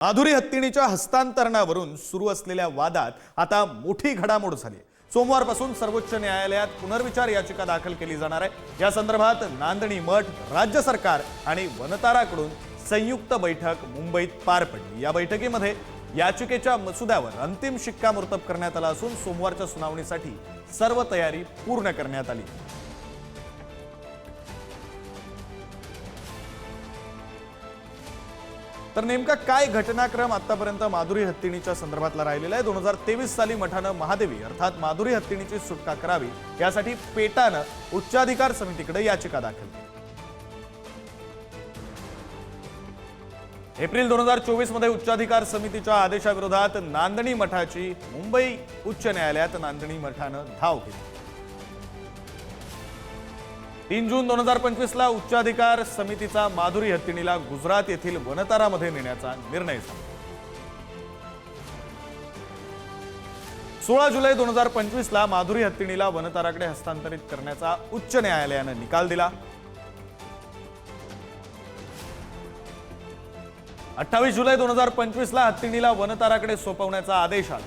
माधुरी हत्तीणीच्या हस्तांतरणावरून सुरू असलेल्या वादात आता मोठी घडामोड झाली. सोमवारपासून सर्वोच्च न्यायालयात पुनर्विचार याचिका दाखल केली जाणार आहे. या संदर्भात नांदणी मठ राज्य सरकार आणि वनताराकडून संयुक्त बैठक मुंबईत पार पडली. या बैठकीमध्ये याचिकेच्या मसुद्यावर अंतिम शिक्कामोर्तब करण्यात आला असून सोमवारच्या सुनावणीसाठी सर्व तयारी पूर्ण करण्यात आली. तर नेमका काय घटनाक्रम आतापर्यंत माधुरी हत्तीणीच्या संदर्भातला राहिलेला आहे? दोन हजार तेवीस साली मठानं महादेवी अर्थात माधुरी हत्तीणीची सुटका करावी यासाठी पेटानं उच्चाधिकार समितीकडे याचिका दाखल केली. एप्रिल दोन हजार चोवीसमध्ये उच्चाधिकार समितीच्या आदेशाविरोधात नांदणी मठाची मुंबई उच्च न्यायालयात नांदणी मठानं धाव केली. तीन जून दोन हजार पंचवीस ला उच्चाधिकार समितीचा माधुरी हत्तीणीला गुजरात येथील वनतारामध्ये नेण्याचा निर्णय झाला. सोळा जुलै दोन हजार पंचवीस ला माधुरी हत्तीणीला वनताराकडे हस्तांतरित करण्याचा उच्च न्यायालयानं निकाल दिला. अठ्ठावीस जुलै दोन हजार पंचवीसला हत्तीणीला वनताराकडे सोपवण्याचा आदेश आला.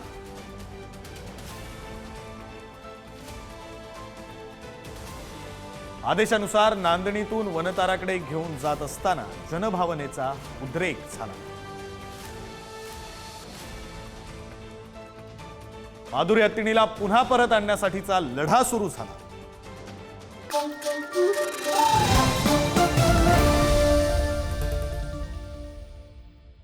आदेशानुसार नांदणीतून वनताराकडे घेऊन जात असताना जनभावनेचा उद्रेक झाला. माधुरी हत्तीणीला पुन्हा परत आणण्यासाठीचा लढा सुरू झाला.